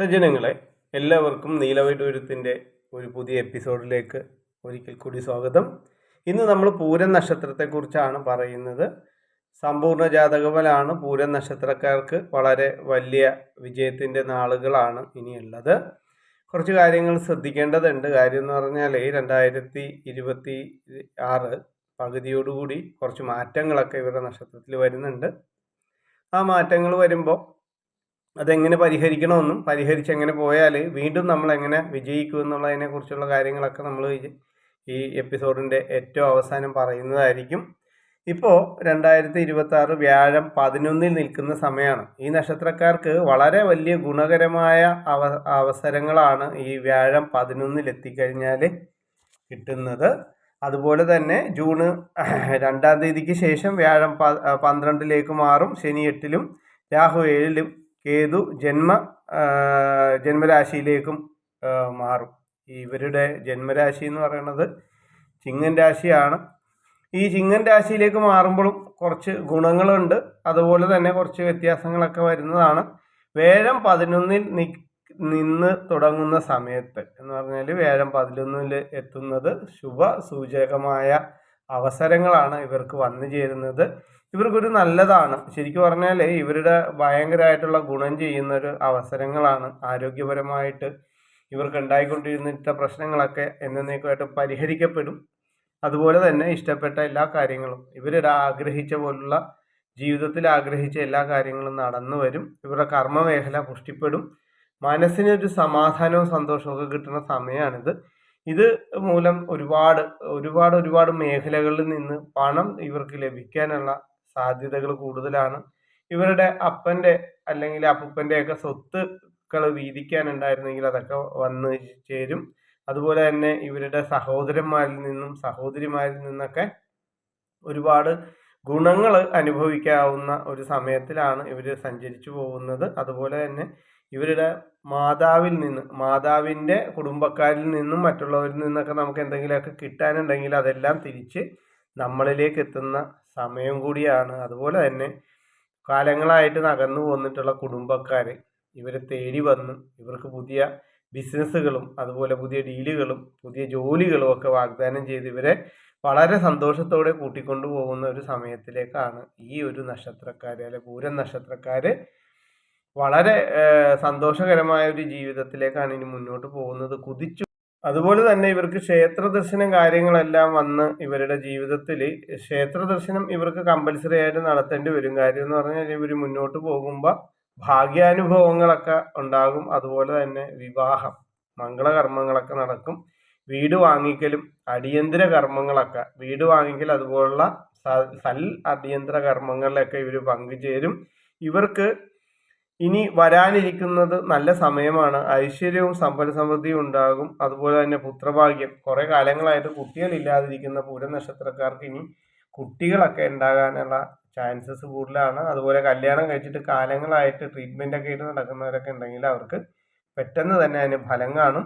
സജ്ജനങ്ങളെ എല്ലാവർക്കും നീലവൈഡൂര്യത്തിന്റെ ഒരു പുതിയ എപ്പിസോഡിലേക്ക് ഒരിക്കൽ കൂടി സ്വാഗതം. ഇന്ന് നമ്മൾ പൂരൻ നക്ഷത്രത്തെക്കുറിച്ചാണ് പറയുന്നത്. സമ്പൂർണ ജാതകഫലാണ് പൂരൻ നക്ഷത്രക്കാർക്ക് വളരെ വലിയ വിജയത്തിന്റെ നാളുകളാണ് ഇനിയുള്ളത്. കുറച്ച് കാര്യങ്ങൾ ശ്രദ്ധിക്കേണ്ടതുണ്ട്. കാര്യം എന്ന് പറഞ്ഞാൽ രണ്ടായിരത്തി ഇരുപത്തി ആറ് പകുതിയോടുകൂടി കുറച്ച് മാറ്റങ്ങളൊക്കെ ഇവരുടെ നക്ഷത്രത്തിൽ വരുന്നുണ്ട്. ആ മാറ്റങ്ങൾ വരുമ്പോൾ അതെങ്ങനെ പരിഹരിക്കണമെന്നും പരിഹരിച്ച് എങ്ങനെ പോയാൽ വീണ്ടും നമ്മൾ എങ്ങനെ വിജയിക്കും എന്നുള്ളതിനെ കുറിച്ചുള്ള കാര്യങ്ങളൊക്കെ നമ്മൾ ഈ എപ്പിസോഡിന്റെ ഏറ്റവും അവസാനം പറയുന്നതായിരിക്കും. ഇപ്പോൾ രണ്ടായിരത്തി ഇരുപത്തി ആറ് വ്യാഴം പതിനൊന്നിൽ നിൽക്കുന്ന സമയമാണ് ഈ നക്ഷത്രക്കാർക്ക് വളരെ വലിയ ഗുണകരമായ അവ അവസരങ്ങളാണ് ഈ വ്യാഴം പതിനൊന്നിൽ എത്തിക്കഴിഞ്ഞാൽ കിട്ടുന്നത്. അതുപോലെ തന്നെ ജൂണ് രണ്ടാം തീയതിക്ക് ശേഷം വ്യാഴം പന്ത്രണ്ടിലേക്ക് മാറും. ശനി എട്ടിലും രാഹു ഏഴിലും കേതു ജന്മ ജന്മരാശിയിലേക്കും മാറും. ഇവരുടെ ജന്മരാശി എന്ന് പറയുന്നത് ചിങ്ങൻ രാശിയാണ്. ഈ ചിങ്ങൻ രാശിയിലേക്ക് മാറുമ്പോഴും കുറച്ച് ഗുണങ്ങളുണ്ട്. അതുപോലെ തന്നെ കുറച്ച് വ്യത്യാസങ്ങളൊക്കെ വരുന്നതാണ്. വേഴം പതിനൊന്നിൽ നി നിന്ന് തുടങ്ങുന്ന സമയത്ത് എന്ന് പറഞ്ഞാൽ വേഴം പതിനൊന്നിൽ എത്തുന്നത് ശുഭ സൂചകമായ അവസരങ്ങളാണ് ഇവർക്ക് വന്നു ചേരുന്നത്. ഇവർക്കൊരു നല്ലതാണ്. ശരിക്കും പറഞ്ഞാൽ ഇവരുടെ ഭയങ്കരമായിട്ടുള്ള ഗുണം ചെയ്യുന്ന ഒരു അവസരങ്ങളാണ് ആരോഗ്യപരമായിട്ട് ഇവർക്ക് ഉണ്ടായിക്കൊണ്ടിരുന്നിട്ട പ്രശ്നങ്ങളൊക്കെ എന്നേക്കുമായിട്ട് പരിഹരിക്കപ്പെടും. അതുപോലെ തന്നെ ഇഷ്ടപ്പെട്ട എല്ലാ കാര്യങ്ങളും ഇവരുടെ ആഗ്രഹിച്ച പോലുള്ള ജീവിതത്തിൽ ആഗ്രഹിച്ച എല്ലാ കാര്യങ്ങളും നടന്നു വരും. ഇവരുടെ കർമ്മമേഖല പുഷ്ടിപ്പെടും. മനസ്സിനൊരു സമാധാനവും സന്തോഷവും ഒക്കെ കിട്ടുന്ന സമയമാണിത് ഇത് മൂലം ഒരുപാട് ഒരുപാട് ഒരുപാട് മേഖലകളിൽ നിന്ന് പണം ഇവർക്ക് ലഭിക്കാനുള്ള സാധ്യതകൾ കൂടുതലാണ്. ഇവരുടെ അപ്പന്റെ അല്ലെങ്കിൽ അപ്പൂപ്പന്റെ ഒക്കെ സ്വത്തുക്കൾ വീതിക്കാനുണ്ടായിരുന്നെങ്കിൽ അതൊക്കെ വന്ന് ചേരും. അതുപോലെ തന്നെ ഇവരുടെ സഹോദരന്മാരിൽ നിന്നും സഹോദരിമാരിൽ നിന്നൊക്കെ ഒരുപാട് ഗുണങ്ങൾ അനുഭവിക്കാവുന്ന ഒരു സമയത്തിലാണ് ഇവർ സഞ്ചരിച്ചു പോകുന്നത്. അതുപോലെ തന്നെ ഇവരുടെ മാതാവിൽ നിന്ന് മാതാവിന്റെ കുടുംബക്കാരിൽ നിന്നും മറ്റുള്ളവരിൽ നിന്നൊക്കെ നമുക്ക് എന്തെങ്കിലുമൊക്കെ കിട്ടാനുണ്ടെങ്കിൽ അതെല്ലാം തിരിച്ച് നമ്മളിലേക്ക് എത്തുന്ന സമയം കൂടിയാണ്. അതുപോലെ തന്നെ കാലങ്ങളായിട്ട് നകന്നു പോന്നിട്ടുള്ള കുടുംബക്കാർ ഇവരെ തേടി വന്ന് ഇവർക്ക് പുതിയ ബിസിനസ്സുകളും അതുപോലെ പുതിയ ഡീലുകളും പുതിയ ജോലികളും ഒക്കെ വാഗ്ദാനം ചെയ്ത് ഇവരെ വളരെ സന്തോഷത്തോടെ കൂട്ടിക്കൊണ്ടു പോകുന്ന ഒരു സമയത്തിലേക്കാണ് ഈ ഒരു നക്ഷത്രക്കാർ അല്ലെ പൂരം നക്ഷത്രക്കാർ വളരെ സന്തോഷകരമായ ഒരു ജീവിതത്തിലേക്കാണ് ഇനി മുന്നോട്ട് പോകുന്നത്. കുതിച്ചു അതുപോലെ തന്നെ ഇവർക്ക് ക്ഷേത്ര ദർശനം കാര്യങ്ങളെല്ലാം വന്ന് ഇവരുടെ ജീവിതത്തിൽ ക്ഷേത്ര ദർശനം ഇവർക്ക് കമ്പൽസറി ആയിട്ട് നടത്തേണ്ടി വരും. കാര്യം എന്ന് പറഞ്ഞാൽ ഇവർ മുന്നോട്ട് പോകുമ്പോൾ ഭാഗ്യാനുഭവങ്ങളൊക്കെ ഉണ്ടാകും. അതുപോലെ തന്നെ വിവാഹം മംഗളകർമ്മങ്ങളൊക്കെ നടക്കും. വീട് വാങ്ങിക്കലും അടിയന്തര കർമ്മങ്ങളൊക്കെ വീട് വാങ്ങിക്കൽ അതുപോലുള്ള സൽ അടിയന്തര കർമ്മങ്ങളിലൊക്കെ ഇവർ പങ്കുചേരും. ഇവർക്ക് ഇനി വരാനിരിക്കുന്നത് നല്ല സമയമാണ്. ഐശ്വര്യവും സമ്പൽ സമൃദ്ധിയും ഉണ്ടാകും. അതുപോലെ തന്നെ പുത്രഭാഗ്യം. കുറേ കാലങ്ങളായിട്ട് കുട്ടികളില്ലാതിരിക്കുന്ന പൂര നക്ഷത്രക്കാർക്ക് ഇനി കുട്ടികളൊക്കെ ഉണ്ടാകാനുള്ള ചാൻസസ് കൂടുതലാണ്. അതുപോലെ കല്യാണം കഴിച്ചിട്ട് കാലങ്ങളായിട്ട് ട്രീറ്റ്മെന്റ് ഒക്കെ ആയിട്ട് നടക്കുന്നവരൊക്കെ ഉണ്ടെങ്കിൽ അവർക്ക് പെട്ടെന്ന് തന്നെ അതിന് ഫലം കാണും.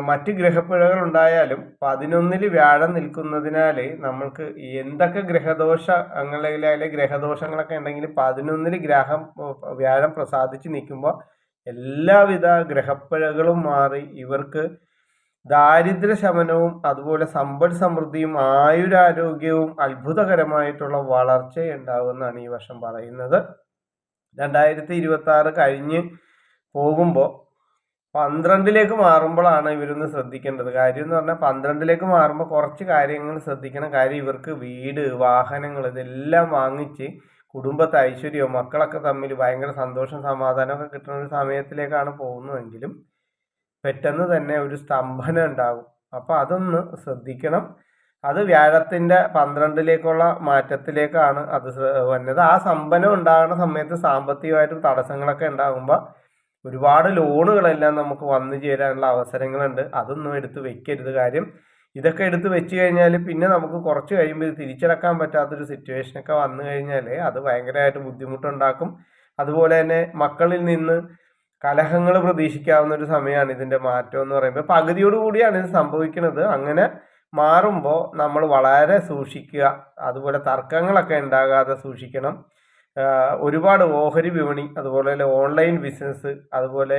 മറ്റ് ഗ്രഹപ്പിഴകൾ ഉണ്ടായാലും പതിനൊന്നിൽ വ്യാഴം നിൽക്കുന്നതിനാൽ നമ്മൾക്ക് എന്തൊക്കെ ഗ്രഹദോഷ അങ്ങനെ ഗ്രഹദോഷങ്ങളൊക്കെ ഉണ്ടെങ്കിൽ പതിനൊന്നിൽ ഗ്രഹം വ്യാഴം പ്രസാദിച്ച് നിൽക്കുമ്പോൾ എല്ലാവിധ ഗ്രഹപ്പിഴകളും മാറി ഇവർക്ക് ദാരിദ്ര്യ ശമനവും അതുപോലെ സമ്പൽ സമൃദ്ധിയും ആയുരാരോഗ്യവും അത്ഭുതകരമായിട്ടുള്ള വളർച്ചയുണ്ടാകുമെന്നാണ് ഈ വർഷം പറയുന്നത്. രണ്ടായിരത്തി ഇരുപത്തി ആറ് കഴിഞ്ഞ് പോകുമ്പോൾ പന്ത്രണ്ടിലേക്ക് മാറുമ്പോഴാണ് ഇവരൊന്ന് ശ്രദ്ധിക്കേണ്ടത്. കാര്യം എന്ന് പറഞ്ഞാൽ പന്ത്രണ്ടിലേക്ക് മാറുമ്പോൾ കുറച്ച് കാര്യങ്ങൾ ശ്രദ്ധിക്കണം. കാര്യം ഇവർക്ക് വീട് വാഹനങ്ങൾ ഇതെല്ലാം വാങ്ങിച്ച് കുടുംബത്തെ ഐശ്വര്യവും മക്കളൊക്കെ തമ്മിൽ ഭയങ്കര സന്തോഷം സമാധാനമൊക്കെ കിട്ടുന്ന ഒരു സമയത്തിലേക്കാണ് പോകുന്നതെങ്കിലും പെട്ടെന്ന് തന്നെ ഒരു സ്തംഭനം ഉണ്ടാകും. അപ്പോൾ അതൊന്ന് ശ്രദ്ധിക്കണം. അത് വ്യാഴത്തിന്റെ പന്ത്രണ്ടിലേക്കുള്ള മാറ്റത്തിലേക്കാണ് അത് വന്നത്. ആ സ്തംഭനം ഉണ്ടാകുന്ന സമയത്ത് സാമ്പത്തികമായിട്ട് തടസ്സങ്ങളൊക്കെ ഉണ്ടാകുമ്പോൾ ഒരുപാട് ലോണുകളെല്ലാം നമുക്ക് വന്നു ചേരാനുള്ള അവസരങ്ങളുണ്ട്. അതൊന്നും എടുത്ത് വെക്കരുത് കാര്യം. ഇതൊക്കെ എടുത്ത് വെച്ച് കഴിഞ്ഞാൽ പിന്നെ നമുക്ക് കുറച്ച് കഴിയുമ്പോൾ ഇത് തിരിച്ചടക്കാൻ പറ്റാത്തൊരു സിറ്റുവേഷനൊക്കെ വന്നു കഴിഞ്ഞാൽ അത് ഭയങ്കരമായിട്ട് ബുദ്ധിമുട്ടുണ്ടാക്കും. അതുപോലെ തന്നെ മക്കളിൽ നിന്ന് കലഹങ്ങൾ പ്രതീക്ഷിക്കാവുന്ന ഒരു സമയമാണ് ഇതിന്റെ മാറ്റം എന്ന് പറയുമ്പോൾ പകുതിയോട് കൂടിയാണ് ഇത് സംഭവിക്കുന്നത്. അങ്ങനെ മാറുമ്പോൾ നമ്മൾ വളരെ സൂക്ഷിക്കുക. അതുപോലെ തർക്കങ്ങളൊക്കെ ഉണ്ടാകാതെ സൂക്ഷിക്കണം. ഒരുപാട് ഓഹരി വിപണി അതുപോലെ ഓൺലൈൻ ബിസിനസ് അതുപോലെ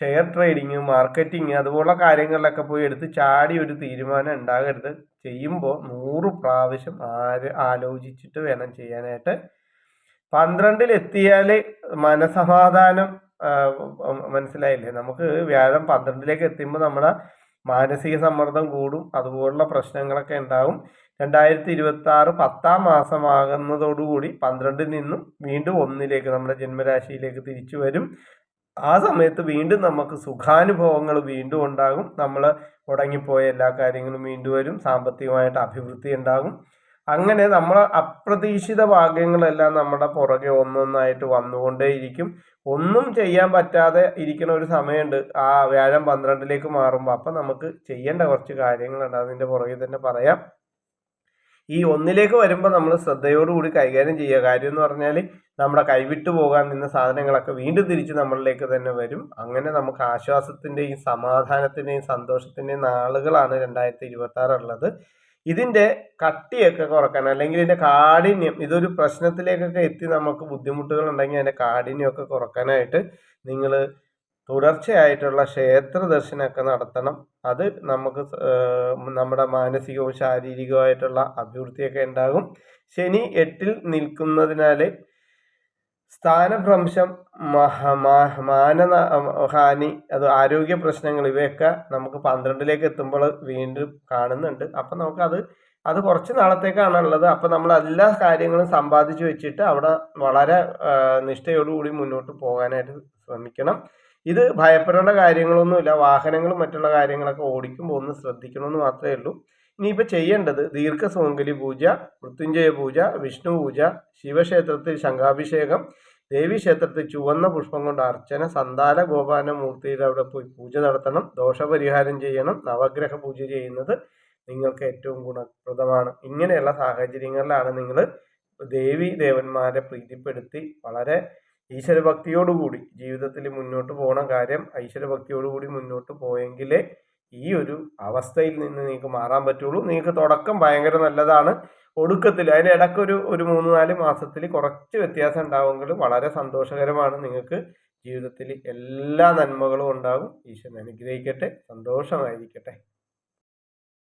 ഷെയർ ട്രേഡിങ് മാർക്കറ്റിംഗ് അതുപോലുള്ള കാര്യങ്ങളിലൊക്കെ പോയി എടുത്ത് ചാടി ഒരു തീരുമാനം ഉണ്ടാകരുത്. ചെയ്യുമ്പോൾ നൂറ് പ്രാവശ്യം ആര് ആലോചിച്ചിട്ട് വേണം ചെയ്യാനായിട്ട്. പന്ത്രണ്ടിൽ എത്തിയാൽ മനസമാധാനം മനസ്സിലായില്ലേ? നമുക്ക് വ്യാഴം പന്ത്രണ്ടിലേക്ക് എത്തുമ്പോൾ നമ്മുടെ മാനസിക സമ്മർദ്ദം കൂടും അതുപോലുള്ള പ്രശ്നങ്ങളൊക്കെ ഉണ്ടാകും രണ്ടായിരത്തി ഇരുപത്തി ആറ് പത്താം മാസമാകുന്നതോടുകൂടി പന്ത്രണ്ടിൽ നിന്നും വീണ്ടും ഒന്നിലേക്ക് നമ്മുടെ ജന്മരാശിയിലേക്ക് തിരിച്ചു വരും. ആ സമയത്ത് വീണ്ടും നമുക്ക് സുഖാനുഭവങ്ങൾ വീണ്ടും ഉണ്ടാകും. നമ്മൾ മുടങ്ങിപ്പോയ എല്ലാ കാര്യങ്ങളും വീണ്ടും വരും. സാമ്പത്തികമായിട്ട് അഭിവൃദ്ധി ഉണ്ടാകും. അങ്ങനെ നമ്മൾ അപ്രതീക്ഷിത ഭാഗ്യങ്ങളെല്ലാം നമ്മുടെ പുറകെ ഒന്നൊന്നായിട്ട് വന്നുകൊണ്ടേയിരിക്കും. ഒന്നും ചെയ്യാൻ പറ്റാതെ ഇരിക്കുന്ന ഒരു സമയമുണ്ട്. ആ വ്യാഴം പന്ത്രണ്ടിലേക്ക് മാറുമ്പോൾ അപ്പം നമുക്ക് ചെയ്യേണ്ട കുറച്ച് കാര്യങ്ങളുണ്ട്. അതിന്റെ പുറകെ തന്നെ പറയാം. ഈ ഒന്നിലേക്ക് വരുമ്പോൾ നമ്മൾ ശ്രദ്ധയോടുകൂടി കൈകാര്യം ചെയ്യുക. കാര്യം എന്ന് പറഞ്ഞാൽ നമ്മുടെ കൈവിട്ടു പോകാൻ നിന്ന സാധനങ്ങളൊക്കെ വീണ്ടും തിരിച്ച് നമ്മളിലേക്ക് തന്നെ വരും. അങ്ങനെ നമുക്ക് ആശ്വാസത്തിന്റെയും സമാധാനത്തിന്റെയും സന്തോഷത്തിന്റെയും നാളുകളാണ് രണ്ടായിരത്തി ഇരുപത്തി ആറുള്ളത് ഇതിന്റെ കട്ടിയൊക്കെ കുറയ്ക്കാൻ അല്ലെങ്കിൽ ഇതിന്റെ കാഠിന്യം ഇതൊരു പ്രശ്നത്തിലേക്കൊക്കെ എത്തി നമുക്ക് ബുദ്ധിമുട്ടുകൾ ഉണ്ടെങ്കിൽ അതിന്റെ കാഠിന്യമൊക്കെ കുറക്കാനായിട്ട് നിങ്ങൾ തുടർച്ചയായിട്ടുള്ള ക്ഷേത്ര ദർശനമൊക്കെ നടത്തണം. അത് നമുക്ക് നമ്മുടെ മാനസികവും ശാരീരികവുമായിട്ടുള്ള അഭിവൃദ്ധിയൊക്കെ ഉണ്ടാകും. ശനി എട്ടിൽ നിൽക്കുന്നതിനാൽ സ്ഥാനഭ്രംശം മാന ഹാനി അത് ആരോഗ്യ പ്രശ്നങ്ങൾ ഇവയൊക്കെ നമുക്ക് പന്ത്രണ്ടിലേക്ക് എത്തുമ്പോൾ വീണ്ടും കാണുന്നുണ്ട്. അപ്പം നമുക്കത് അത് കുറച്ച് നാളത്തേക്കാണ് ഉള്ളത് അപ്പം നമ്മൾ എല്ലാ കാര്യങ്ങളും സമ്പാദിച്ചു വെച്ചിട്ട് അവിടെ വളരെ നിഷ്ഠയോടുകൂടി മുന്നോട്ട് പോകാനായിട്ട് ശ്രമിക്കണം. ഇത് ഭയപ്പെടേണ്ട കാര്യങ്ങളൊന്നുമില്ല. വാഹനങ്ങളും മറ്റുള്ള കാര്യങ്ങളൊക്കെ ഓടിക്കുമ്പോൾ ഒന്ന് ശ്രദ്ധിക്കണമെന്ന് മാത്രമേ ഉള്ളൂ. ഇനിയിപ്പോൾ ചെയ്യേണ്ടത് ദീർഘസോങ്കലി പൂജ മൃത്യുഞ്ജയ പൂജ വിഷ്ണു പൂജ ശിവക്ഷേത്രത്തിൽ ശംഖാഭിഷേകം ദേവീക്ഷേത്രത്തിൽ ചുവന്ന പുഷ്പം കൊണ്ട് അർച്ചന സന്താന ഗോപാല മൂർത്തിയുടെ അവിടെ പോയി പൂജ നടത്തണം ദോഷപരിഹാരം ചെയ്യണം നവഗ്രഹ പൂജ ചെയ്യുന്നത് നിങ്ങൾക്ക് ഏറ്റവും ഗുണപ്രദമാണ്. ഇങ്ങനെയുള്ള സാഹചര്യങ്ങളിലാണ് നിങ്ങൾ ദേവി ദേവന്മാരെ പ്രീതിപ്പെടുത്തി വളരെ ഈശ്വരഭക്തിയോടുകൂടി ജീവിതത്തിൽ മുന്നോട്ട് പോകണ. കാര്യം ഈശ്വരഭക്തിയോടുകൂടി മുന്നോട്ട് പോയെങ്കിലേ ഈ ഒരു അവസ്ഥയിൽ നിന്ന് നിങ്ങൾക്ക് മാറാൻ പറ്റുള്ളൂ. നിങ്ങൾക്ക് തുടക്കം ഭയങ്കര നല്ലതാണ്. ഒടുക്കത്തിൽ അതിന്റെ ഇടയ്ക്കൊരു ഒരു മൂന്ന് നാല് മാസത്തിൽ കുറച്ച് വ്യത്യാസം ഉണ്ടാവുമെങ്കിലും വളരെ സന്തോഷകരമാണ്. നിങ്ങൾക്ക് ജീവിതത്തിൽ എല്ലാ നന്മകളും ഉണ്ടാകും. ഈശ്വരൻ അനുഗ്രഹിക്കട്ടെ. സന്തോഷമായിരിക്കട്ടെ.